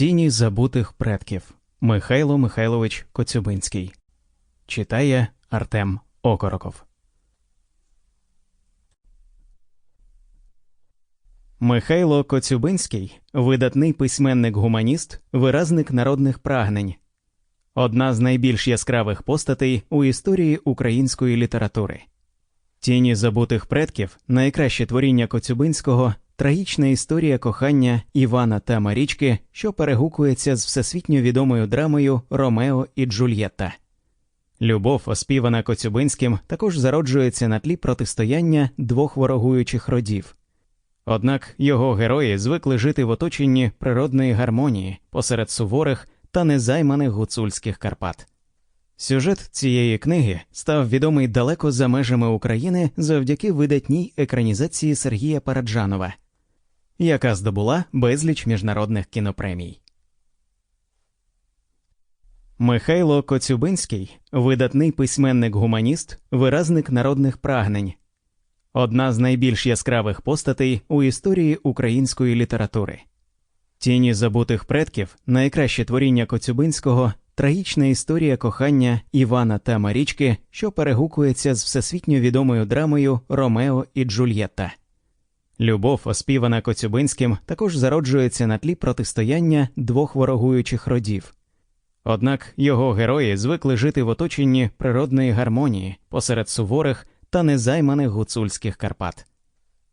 Тіні забутих предків Михайло Михайлович Коцюбинський читає Артем Окороков. Михайло Коцюбинський видатний письменник-гуманіст, виразник народних прагнень, одна з найбільш яскравих постатей у історії української літератури. Тіні забутих предків найкраще творіння Коцюбинського трагічна історія кохання Івана та Марічки, що перегукується з всесвітньо відомою драмою Ромео і Джульєтта. Любов, оспівана Коцюбинським, також зароджується на тлі протистояння двох ворогуючих родів. Однак його герої звикли жити в оточенні природної гармонії посеред суворих та незайманих гуцульських Карпат. Сюжет цієї книги став відомий далеко за межами України завдяки видатній екранізації Сергія Параджанова, яка здобула безліч міжнародних кінопремій. Михайло Коцюбинський видатний письменник-гуманіст, виразник народних прагнень, одна з найбільш яскравих постатей у історії української літератури. Тіні забутих предків найкраще творіння Коцюбинського трагічна історія кохання Івана та Марічки, що перегукується з всесвітньо відомою драмою Ромео і Джульєтта. Любов, оспівана Коцюбинським, також зароджується на тлі протистояння двох ворогуючих родів. Однак його герої звикли жити в оточенні природної гармонії посеред суворих та незайманих гуцульських Карпат.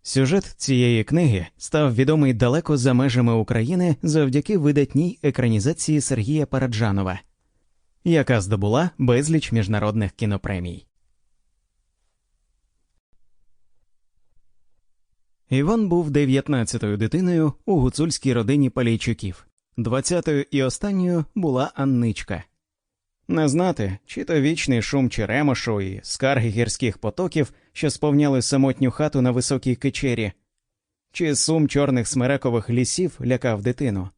Сюжет цієї книги став відомий далеко за межами України завдяки видатній екранізації Сергія Параджанова, яка здобула безліч міжнародних кінопремій. Іван був 19-ю дитиною у гуцульській родині Палійчуків. 20-ю і останньою була Анничка. Не знати, чи то вічний шум черемошу і скарги гірських потоків, що сповняли самотню хату на високій кичері, чи сум чорних смерекових лісів лякав дитину.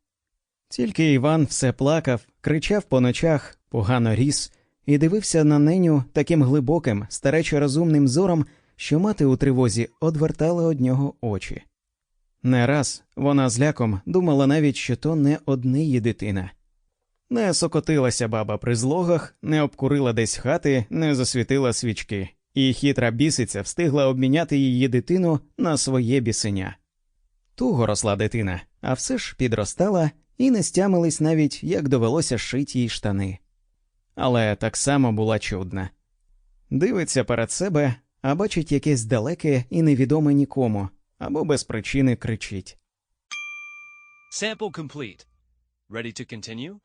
Тільки Іван все плакав, кричав по ночах, погано ріс, і дивився на неню таким глибоким, старечо розумним зором, що мати у тривозі одвертала од нього очі. Не раз вона з ляком думала навіть, що то не одне її дитина. Не сокотилася баба при злогах, не обкурила десь хати, не засвітила свічки, і хитра бісиця встигла обміняти її дитину на своє бісеня. Туго росла дитина, а все ж підростала і не стямились навіть, як довелося шити їй штани. Але так само була чудна. Дивиться перед себе, а бачить якесь далеке і невідоме нікому, або без причини кричить. Sample complete. Ready to continue?